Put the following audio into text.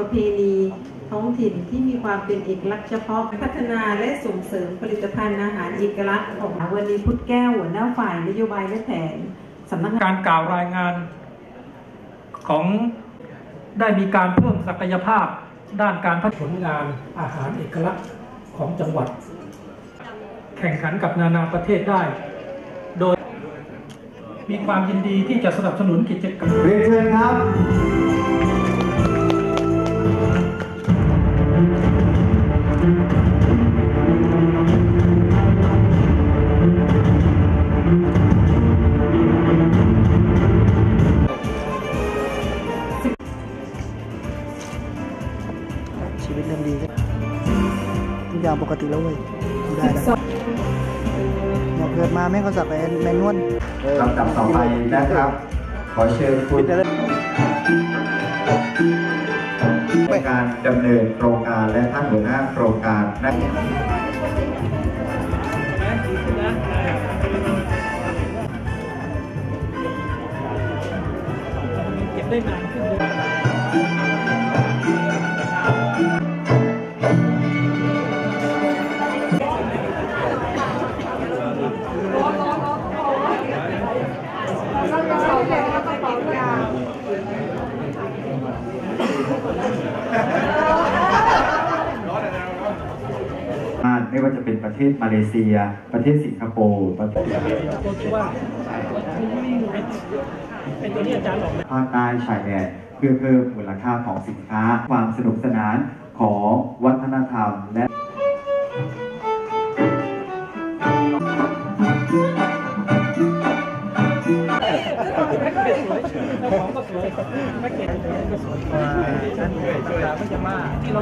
ประเพณีท้องถิ่นที่มีความเป็นเอกลักษณ์เฉพาะพัฒนาและส่งเสริมผลิตภัณฑ์อาหารเอกลักษณ์ของวันนี้พุทธแก้วหัวหน้าฝ่ายนโยบายและแผนสำนักงานการกล่าวรายงาน ของได้มีการเพิ่มศักยภาพด้านการพัฒนาผลงานอาหารเอกลักษณ์ของจังหวัด แข่งขันกับนานาประเทศได้ โดย มีความยินดีที่จะสนับสนุนกิจกรรมเรียนเชิญครับ ชีวิตเริ่มดีขึ้นทุกอย่างปกติแล้วเว้ยดูได้แล้วอยากเกิดมาแม่งก็สักไปแมนนวลลำดับต่อไปนะครับ ขอเชิญคุณในการดำเนินโครงการและท่านหัวหน้าโครงการนะเก็บได้นานขึ้นเลย ว่าจะเป็นประเทศมาเลเซีย ประเทศสิงคโปร์ประเทศผมคิดว่าไอ้ตัวนี้อาจารย์บอภาคใต้ชายแดนเพื่อเพิ่มมูลค่าของสินค้า ความสนุกสนานของวัฒนธรรมและของก็สวยแพ็กเกจก็สวยท่วยไม่จะมากที่เรา